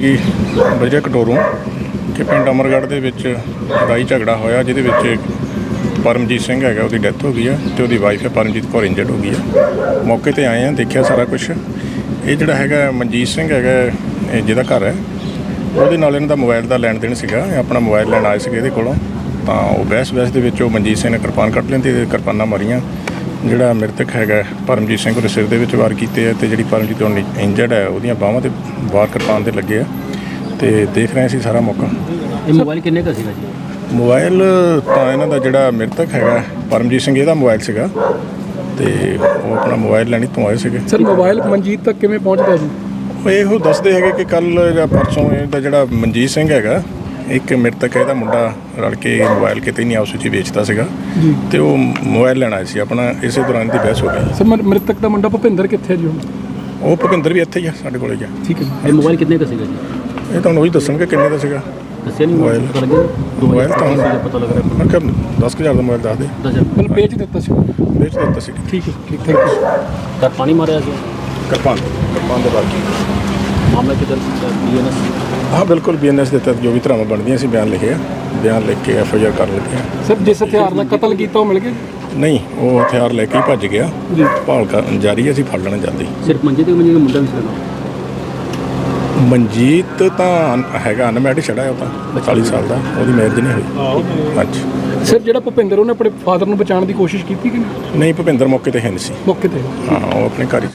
ਕਿ ਵਜ੍ਹਾ ਕਟੋਰੋਂ ਕਿ ਪਿੰਡ ਅਮਰਗੜ੍ਹ ਦੇ ਵਿੱਚ ਲੜਾਈ ਝਗੜਾ ਹੋਇਆ, ਜਿਹਦੇ ਵਿੱਚ ਪਰਮਜੀਤ ਸਿੰਘ ਹੈਗਾ, ਉਹਦੀ ਡੈਥ ਹੋ ਗਈ ਆ ਤੇ ਉਹਦੀ ਵਾਈਫ ਹੈ ਪਰਮਜੀਤ ਕੌਰ ਇੰਜਰਡ ਹੋ ਗਈ ਆ। ਮੌਕੇ ਤੇ ਆਏ ਆ, ਦੇਖਿਆ ਸਾਰਾ ਕੁਝ ਇਹ ਜਿਹੜਾ ਹੈਗਾ ਮਨਜੀਤ ਸਿੰਘ ਹੈਗਾ ਇਹ ਜਿਹਦਾ ਘਰ ਹੈ। ਉਹਦੇ ਨਾਲ ਇਹਨਾਂ ਦਾ ਮੋਬਾਈਲ ਦਾ ਲੈਣ ਦੇਣ ਸੀਗਾ ਆਪਣਾ ਮੋਬਾਈਲ ਲੈਣ ਆਏ ਸੀਗੇ ਇਹਦੇ ਕੋਲੋਂ। ਤਾਂ ਉਹ ਬਹਿਸ ਬਹਿਸ ਦੇ ਵਿੱਚ ਉਹ ਮਨਜੀਤ ਸਿੰਘ ਨੇ ਕਿਰਪਾਨ ਕੱਟ ਲੈਂਦੀ ਤੇ ਕਿਰਪਾਨਾਂ ਮਾਰੀਆਂ। ਜਿਹੜਾ ਮ੍ਰਿਤਕ ਹੈਗਾ ਪਰਮਜੀਤ ਸਿੰਘ ਉਹਦੇ ਸਿਰ ਦੇ ਵਿੱਚ ਵਾਰ ਕੀਤੇ ਆ ਤੇ ਜਿਹੜੀ ਪਰਮਜੀਤ ਹੁਣ ਇੰਜਰਡ ਹੈ ਉਹਦੀਆਂ ਬਾਹਾਂ ਤੇ ਵਾਰ ਕਿਰਪਾਨ ਦੇ ਲੱਗੇ ਆ ਤੇ ਦੇਖ ਰਹੇ ਸੀ ਸਾਰਾ ਮੌਕਾ। ਇਹ ਮੋਬਾਈਲ ਕਿੰਨੇ ਦਾ ਸੀਗਾ ਜੀ? ਮੋਬਾਈਲ ਤਾਂ ਇਹਨਾਂ ਦਾ ਜਿਹੜਾ ਮ੍ਰਿਤਕ ਹੈਗਾ ਪਰਮਜੀਤ ਸਿੰਘ ਇਹਦਾ ਮੋਬਾਈਲ ਸੀਗਾ ਤੇ ਉਹ ਆਪਣਾ ਮੋਬਾਈਲ ਲੈਣੀ ਤੋਂ ਆਏ ਸੀਗੇ। ਸਰ ਮੋਬਾਈਲ ਮਨਜੀਤ ਤੱਕ ਕਿਵੇਂ ਪਹੁੰਚਦਾ ਜੀ? ਉਹ ਇਹੋ ਦੱਸਦੇ ਹੈਗੇ ਕਿ ਕੱਲ ਜਾਂ ਪਰਸੋਂ ਇਹਦਾ ਜਿਹੜਾ ਮਨਜੀਤ ਸਿੰਘ ਹੈਗਾ ਇੱਕ ਮ੍ਰਿਤਕ ਹੈ ਇਹਦਾ ਮੁੰਡਾ ਰਲ ਕੇ ਮੋਬਾਈਲ ਕਿਤੇ ਨਹੀਂ ਆਪਸ ਵਿੱਚ ਹੀ ਵੇਚਦਾ ਸੀਗਾ ਤੇ ਉਹ ਮੋਬਾਈਲ ਲੈਣ ਸੀ ਆਪਣਾ ਇਸੇ ਦੌਰਾਨ ਦੀ ਬਹਿਸ ਹੋ ਗਈ। ਸਰ ਮਰ- ਮ੍ਰਿਤਕ ਦਾ ਮੁੰਡਾ ਭੁਪਿੰਦਰ ਕਿੱਥੇ ਹੈ ਜੀ ਹੁਣ? ਉਹ ਭੁਪਿੰਦਰ ਵੀ ਇੱਥੇ ਹੀ ਆ ਸਾਡੇ ਕੋਲੇ ਹੀ ਆ। ਠੀਕ ਹੈ। ਇਹ ਮੋਬਾਈਲ ਕਿੰਨੇ ਦਾ ਸੀਗਾ ਜੀ? ਇਹ ਤੁਹਾਨੂੰ ਉਹੀ ਦੱਸਣਗੇ ਕਿੰਨੇ ਦਾ ਸੀਗਾ। ਦੱਸਿਆ ਨਹੀਂ ਮੋਬਾਈਲ। ਪਤਾ ਲੱਗਿਆ ਮੋਬਾਈਲ ਤਾਂ ਸੀਗਾ, ਪਤਾ ਲੱਗ ਰਿਹਾ ਮੈਂ ਕਿਹਾ 10000 ਦਾ ਮੋਬਾਈਲ ਦੱਸ ਦੇ। ਦਸ ਹਜ਼ਾਰ। ਮਤਲਬ ਵੇਚ ਦਿੱਤਾ ਸੀ। ਵੇਚ ਦਿੱਤਾ ਸੀ। ਠੀਕ ਹੈ ਠੀਕ ਥੈਂਕ ਯੂ ਤਾਂ ਪਾਣੀ ਮਾਰਿਆ ਸੀ? ਕਿਰਪਾਨ ਕਿਰਪਾਨ ਦੇ ਬਾਕੀ। ਮਾਮਲਾ ਕਿਧਰ ਬੀਐਨਐਸ ਹਾਂ ਬਿਲਕੁਲ ਬੀਐਨਐਸ ਦੇ ਤਹਿਤ ਜੋ ਵੀ ਧਰਾਵਾਂ ਬਣਦੀਆਂ ਸੀ ਬਿਆਨ ਲਿਖੇ ਆ। ਬਿਆਨ ਲਿਖ ਕੇ ਐਫ ਆਈ ਆਰ ਕਰ ਲਿੱਤੀ ਆ। ਸਰ ਜਿਸ ਹਥਿਆਰ ਨਾਲ ਕਤਲ ਕੀਤਾ ਉਹ ਮਿਲ ਗਿਆ? ਨਹੀਂ ਉਹ ਹਥਿਆਰ ਲੈ ਕੇ ਹੀ ਭੱਜ ਗਿਆ। ਜੀ। ਭਾਲ ਕਰ ਜਾਰੀ ਹੈ, ਅਸੀਂ ਫੜ ਲੈਣਾ ਜਲਦੀ ਸਿਰਫ ਮੰਜੇ ਤੇ ਮੰਜੇ ਦਾ ਮੁੰਡਾ ਵੀ ਸੀਗਾ? ਮਨਜੀਤ ਤਾਂ ਅਨ- ਹੈਗਾ ਅਨਮੈਰਿਡ ਛੜਾ ਹੈ ਉਹ ਤਾਂ 40 ਸਾਲ ਦਾ ਉਹਦੀ ਮੈਰਿਜ ਨਹੀਂ ਹੋਈ। ਹਾਂਜੀ। ਸਰ ਜਿਹੜਾ ਭੁਪਿੰਦਰ ਉਹਨੇ ਆਪਣੇ ਫਾਦਰ ਨੂੰ ਬਚਾਉਣ ਦੀ ਕੋਸ਼ਿਸ਼ ਕੀਤੀ ਕਿ ਨਹੀਂ? ਨਹੀਂ ਭੁਪਿੰਦਰ ਮੌਕੇ ਤੇ ਹੈ ਨਹੀਂ ਸੀ। ਮੌਕੇ ਤੇ। ਹਾਂ ਉਹ ਆਪਣੇ ਘਰ ਹੀ